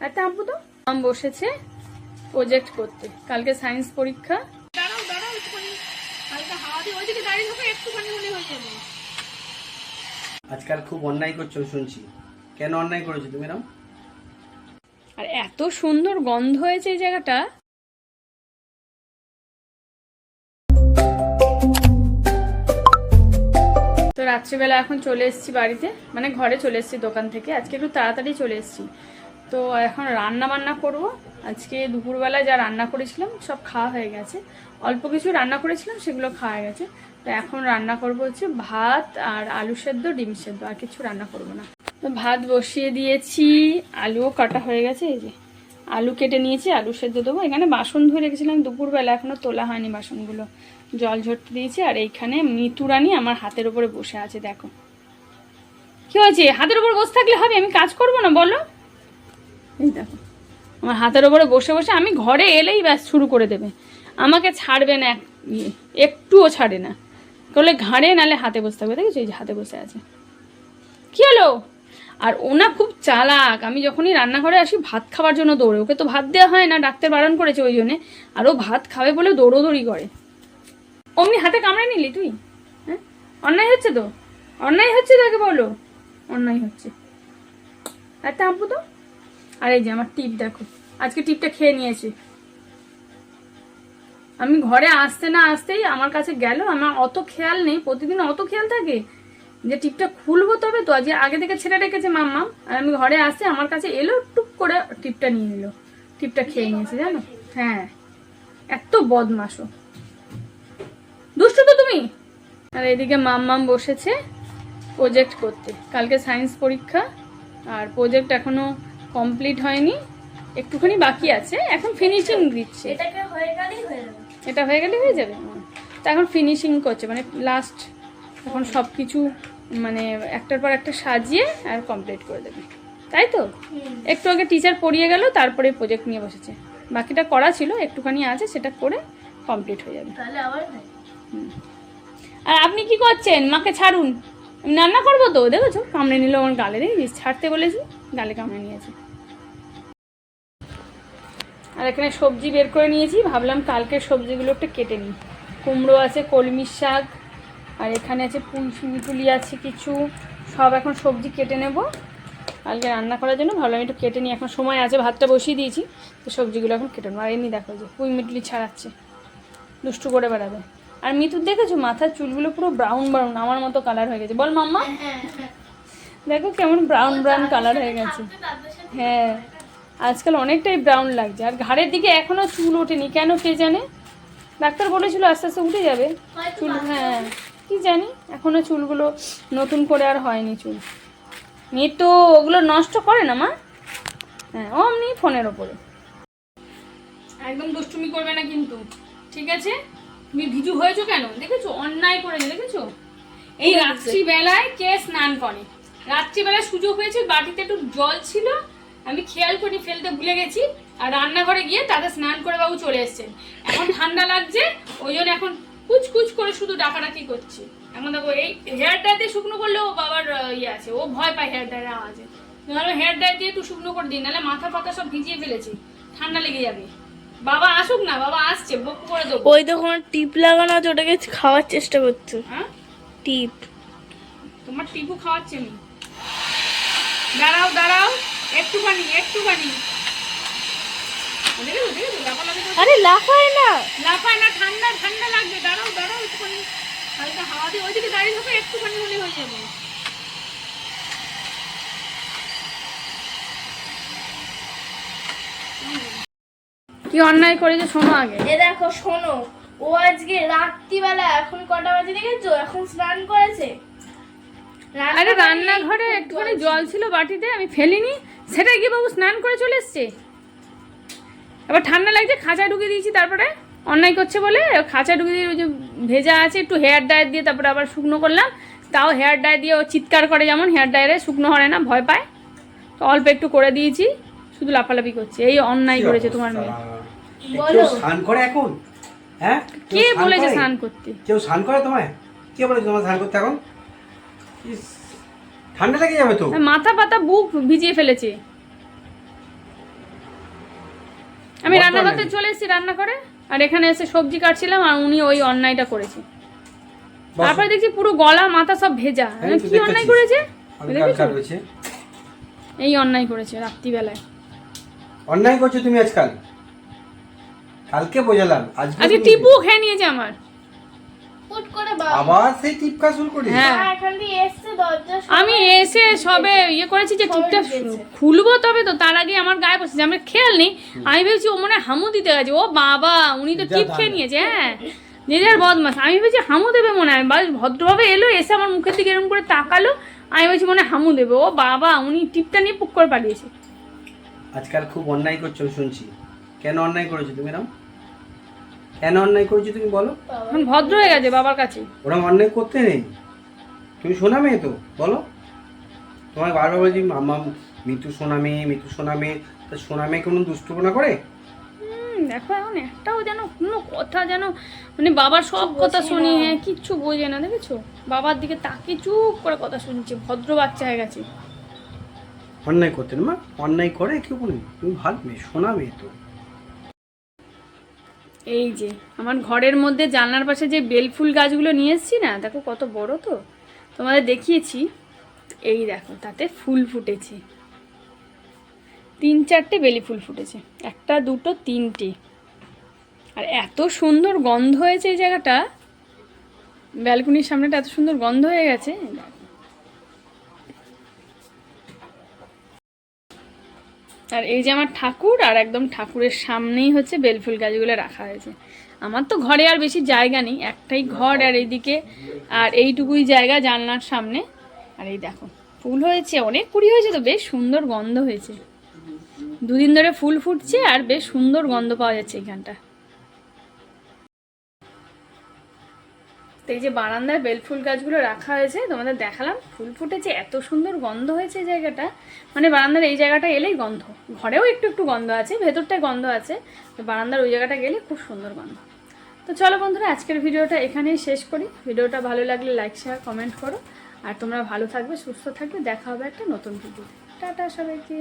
একটা আম্পু তো? আম বসেছে প্রজেক্ট করতে। কালকে সায়েন্স পরীক্ষা। দাঁড়াও দাঁড়াও একটুখানি। হালকা হাওয়া দিয়ে ওইদিকে দাঁড়িয়ে থাকো একটুখানি হলে হয়ে যাবে। আজকাল খুব অন্যায় করছ শুনছি। কেন অন্যায় করেছ তুমি এরম আর এত সুন্দর গন্ধ হয়েছে এই জায়গাটা। তো রাত্রিবেলা এখন চলে এসেছি বাড়িতে মানে ঘরে চলে এসেছি দোকান থেকে। আজকে একটু তাড়াতাড়ি চলে এসেছি। তো এখন রান্না বান্না করব। আজকে দুপুরবেলা যা রান্না করেছিলাম সব খাওয়া হয়ে গেছে। অল্প কিছু রান্না করেছিলাম, সেগুলো খাওয়া গেছে। তো এখন রান্না করব হচ্ছে ভাত আর আলু সেদ্ধ, ডিম সেদ্ধ, আর কিছু রান্না করব না। তো ভাত বসিয়ে দিয়েছি, আলুও কাটা হয়ে গেছে, এই যে আলু কেটে নিয়েছি, আলু সেদ্ধ দেবো। এখানে বাসন ধুয়ে রেখেছিলাম, দুপুরবেলা এখনও তোলা হয়নি বাসনগুলো। জল ঝরতে দিয়েছি, আর এইখানে মিতুরানি আমার হাতের উপরে বসে আছে, দেখো। কি হয়েছে? হাতের উপর বসে থাকলে হবে? আমি কাজ করব না? বলো। এই দেখো। আমার হাতের ওপরে বসে বসে আমি ঘরে এলেই ব্যাস শুরু করে দেবে। আমাকে ছাড়বে না এক- ইয়ে, একটুও ছাড়ে না। করলে ঘাড়ে নালে হাতে বসে থাকবে। দেখেছ? এই যে হাতে বসে আছে। কি হলো? আর ওনা খুব চালাক। আমি যখনই রান্নাঘরে আসি ভাত খাওয়ার জন্য দৌড়ে। ওকে তো ভাত দেওয়া হয় না ডাক্তার বারণ করেছে ওই জন্যে। আর ও ভাত খাবে বলে দৌড়োদৌড়ি করে। অমনি হাতে কামড়ে নিলি তুই? হ্যাঁ? অন্যায় হচ্ছে তো? অন্যায় হচ্ছে তো আগে বলো। অন্যায় হচ্ছে। একটা আম্পু তো? আর এই যে আমার টিপ দেখো। আজকে টিপটা খেয়ে নিয়েছে। আমি ঘরে আসতে না আসতেই আমার কাছে গেল, আমার অত খেয়াল নেই, প্রতিদিন অত খেয়াল থাকে যে টিপটা খুলবো তবে তো আজ আগে থেকে ছেড়ে রেখেছে মাম্মা আর আমি ঘরে আসতে আমার কাছে এলো, টুক করে টিপটা নিয়ে নিল। টিপটা খেয়ে নিয়েছে, জানো? হ্যাঁ। এত বদমাসো দুষ্টু তো তুমি? আর এদিকে মাম্মাম বসেছে প্রজেক্ট করতে। কালকে সায়েন্স পরীক্ষা, আর প্রজেক্ট এখনও কমপ্লিট হয়নি একটুখানি বাকি আছে এখন ফিনিশিং দিচ্ছে। এটাকে হয়ে গেলেই হয়ে যাবে। এটা হয়ে গেলে হয়ে যাবে? তা এখন ফিনিশিং করছে মানে লাস্ট এখন সব কিছু মানে একটার পর একটা সাজিয়ে আর কমপ্লিট করে দেবে। তাই তো? একটু আগে টিচার পড়িয়ে গেল তারপরে প্রজেক্ট নিয়ে বসেছে। বাকিটা করা ছিল একটুখানি আছে সেটা করে কমপ্লিট হয়ে যাবে। তাহলে আর আপনি কি করছেন? মাকে ছাড়ুন। রান্না করব তো দেখেছ? কামড়ে নিল আমার গালে দেখেছিস ছাড়তে বলেছি। গালে কামড়ে নিয়েছে। আর এখানে সবজি বের করে নিয়েছি। ভাবলাম কালকের সবজিগুলো একটু কেটে নিই। কুমড়ো আছে কলমির শাক, আর এখানে আছে পুঁই মিটুলি আছে কিছু। সব এখন সবজি কেটে নেব। কালকে রান্না করার জন্য ভাবলাম একটু কেটে নিই। এখন সময় আছে, ভাতটা বসিয়ে দিয়েছি। তো সবজিগুলো এখন কেটে নেব। আর এমনি দেখো যে পুঁই মিটুলি ছাড়াচ্ছে। দুষ্টু করে বেড়াবে। আর মিতুর দেখেছ? মাথার চুলগুলো পুরো ব্রাউন ব্রাউন আমার মতো কালার হয়ে গেছে। বল মাম্মা। দেখো কেমন ব্রাউন ব্রাউন কালার হয়ে গেছে। হ্যাঁ আজকাল অনেকটাই ব্রাউন লাগছে। আর ঘাড়ের দিকে এখনও চুল ওঠেনি। কেন কে জানে? ডাক্তার বলেছিল আস্তে আস্তে উঠে যাবে। চুল হ্যাঁ কি জানি? এখনও চুলগুলো নতুন করে আর হয়নি চুল। মেয়ে তো ওগুলো নষ্ট করে না মা? হ্যাঁ ও অমনি ফোনের ওপরে। একদম দুষ্টুমি করবে না কিন্তু। ঠিক আছে? তুমি ভিজু হয়েছো কেন? দেখেছ? অন্যায় করেছে দেখেছ? এই রাত্রিবেলায় কে স্নান করে? রাত্রিবেলায় সুযোগ হয়েছে বাটিতে একটু জল ছিল আমি খেয়াল করি ফেলতে ভুলে গেছি। আর রান্নাঘরে গিয়ে তাদের স্নান করে বাবু চলে এসেছেন। এখন ঠান্ডা লাগছে ওই জন্য এখন কুচকুচ করে শুধু ডাকাডাকি করছে। এখন দেখো এই হেয়ার ড্রাই দিয়ে শুকনো করলে ও বাবার ইয়ে আছে ও ভয় পায় হেয়ার ড্রাইয়ের আওয়াজে। নাহলে হেয়ার ড্রাই দিয়ে একটু শুকনো করে দিই নাহলে মাথা পাতা সব ভিজিয়ে ফেলেছি ঠান্ডা লেগে যাবে। বাবা আসুক না বাবা আসছে বকু করে দেবো। ওই কোনো টিপ লাগানো আছে ওটাকে খাওয়ার চেষ্টা করছে। হ্যাঁ? টিপ। তোমার টিপু খাওয়াচ্ছে আমি দাঁড়াও দাঁড়াও। একটুখানি একটুখানি। আরে লাফায় না। লাফায় না ঠান্ডা ঠান্ডা লাগবে। দাঁড়াও দাঁড়াও একটুখানি। হালকা হাওয়া দিয়ে ওইদিকে দাঁড়িয়ে থাকো একটুখানি হলে হয়ে যাবে। কি অন্যায় করেছে শোনো আগে। এ দেখো শোনো। ও আজকে রাত্রিবেলা এখন কটা বাজে দেখেছ? এখন স্নান করেছে। আরে রান্নাঘরে একটুখানি জল ছিল বাটিতে আমি ফেলিনি। সেটা গিয়ে বাবু স্নান করে চলে এসছে। এবার ঠান্ডা লাগছে খাঁচায় ঢুকে দিয়েছি তারপরে অন্যায় করছে বলে খাঁচায় ঢুকে দিয়ে ওই যে ভেজা আছে একটু হেয়ার ডায়ার দিয়ে তারপরে আবার শুকনো করলাম। তাও হেয়ার ডায়ার দিয়ে ও চিৎকার করে যেমন হেয়ার ডায়ারে শুকনো হয় না ভয় পায়। তো অল্প একটু করে দিয়েছি শুধু লাফালাফি করছে। এই অন্যায় করেছে তোমার মেয়ে। স্নান করে এখন? হ্যাঁ? কে বলেছে স্নান করতে? কেউ স্নান করে তোমায়? কে বলেছে তোমার স্নান করতে এখন? ঠান্ডা লেগে যাবে তো? মাথা পাতা বুক ভিজিয়ে ফেলেছে। আমি রান্না করতে চলে এসেছি রান্না করে আর এখানে এসে সবজি কাটছিলাম আর উনি ওই অন্যায়টা করেছে। তারপরে দেখছি পুরো গলা মাথা সব ভেজা। কি অন্যায় করেছে? এই অন্যায় করেছে রাত্রিবেলায়। অন্যায় করছ তুমি আজকাল? কালকে বোঝালাম আজকে টিপু খেয়ে নিয়েছে আমার। আবার সেই টিপকা শুরু করি হ্যাঁ। দরজা আমি এসে সবে ইয়ে করেছি যে টিপটা খুলবো তবে তো তার আগে আমার গায়ে বসেছে আমার খেয়াল নেই। আমি ভেবেছি ও মনে হয় হামু দিতে গেছে। ও বাবা উনি তো টিপ খেয়ে নিয়েছে হ্যাঁ। যে যার বদমাস। আমি ভেবেছি হামু দেবে মনে হয়। বা ভদ্রভাবে এলো এসে আমার মুখের দিকে এরকম করে তাকালো। আমি ভেবেছি মনে হয় হামু দেবে। ও বাবা উনি টিপটা নিয়ে পুক করে পালিয়েছে। আজকাল খুব অন্যায় করছ শুনছি। কেন অন্যায় করেছ তুমি এরম? কেন অন্যায় করেছ তুমি বলো? এখন ভদ্র হয়ে গেছে বাবার কাছে। ওরকম অন্যায় করতে নেই। তুমি শোনা মেয়ে তো বলো। তোমার বারবার বলছি মামা মিতু সোনা মেয়ে মিতু সোনা মেয়ে তা সোনা মেয়ে কোনো দুষ্টপনা করে? দেখো এখন একটাও যেন কোনো কথা যেন মানে বাবার সব কথা শুনি হ্যাঁ কিচ্ছু বোঝে না দেখেছ? বাবার দিকে তাকিয়ে চুপ করে কথা শুনছে ভদ্র বাচ্চা হয়ে গেছে। অন্যায় করতে না মা। অন্যায় করে কেউ কোনো তুমি ভালো মেয়ে সোনা মেয়ে তো। এই যে, আমার ঘরের মধ্যে জানলার পাশে যে বেলফুল গাছগুলো নিয়ে এসেছি না, দেখো কত বড় তো। তোমাদের দেখিয়েছি, এই দেখো, তাতে ফুল ফুটেছে। তিন চারটে বেলি ফুল ফুটেছে, একটা, দুটো, তিনটে। আর এত সুন্দর গন্ধ হয়েছে এই জায়গাটা। ব্যালকনির সামনেটা এত সুন্দর গন্ধ হয়ে গেছে আর এই যে আমার ঠাকুর আর একদম ঠাকুরের সামনেই হচ্ছে বেলফুল গাছগুলো রাখা হয়েছে। আমার তো ঘরে আর বেশি জায়গা নেই, একটাই ঘর আর এইদিকে, আর এইটুকুই জায়গা জানলার সামনে। আর এই দেখো, ফুল হয়েছে, অনেক কুড়ি হয়েছে তো, বেশ সুন্দর গন্ধ হয়েছে। দুদিন ধরে ফুল ফুটছে আর বেশ সুন্দর গন্ধ পাওয়া যাচ্ছে এখানটা। তো এই যে বারান্দায় বেলফুল গাছগুলো রাখা হয়েছে, তোমাদের দেখালাম। ফুল ফুটেছে, এত সুন্দর গন্ধ হয়েছে জায়গাটা। মানে বারান্দার এই জায়গাটা এলেই গন্ধ। ঘরেও একটু একটু গন্ধ আছে, ভেতরটায় গন্ধ আছে, তো বারান্দার ওই জায়গাটা গেলে খুব সুন্দর গন্ধ। তো চলো বন্ধুরা, আজকের ভিডিওটা এখানেই শেষ করি। ভিডিওটা ভালো লাগলে লাইক শেয়ার কমেন্ট করো। আর তোমরা ভালো থাকবে, সুস্থ থাকবে। দেখা হবে একটা নতুন ভিডিও টাটা সবাইকে।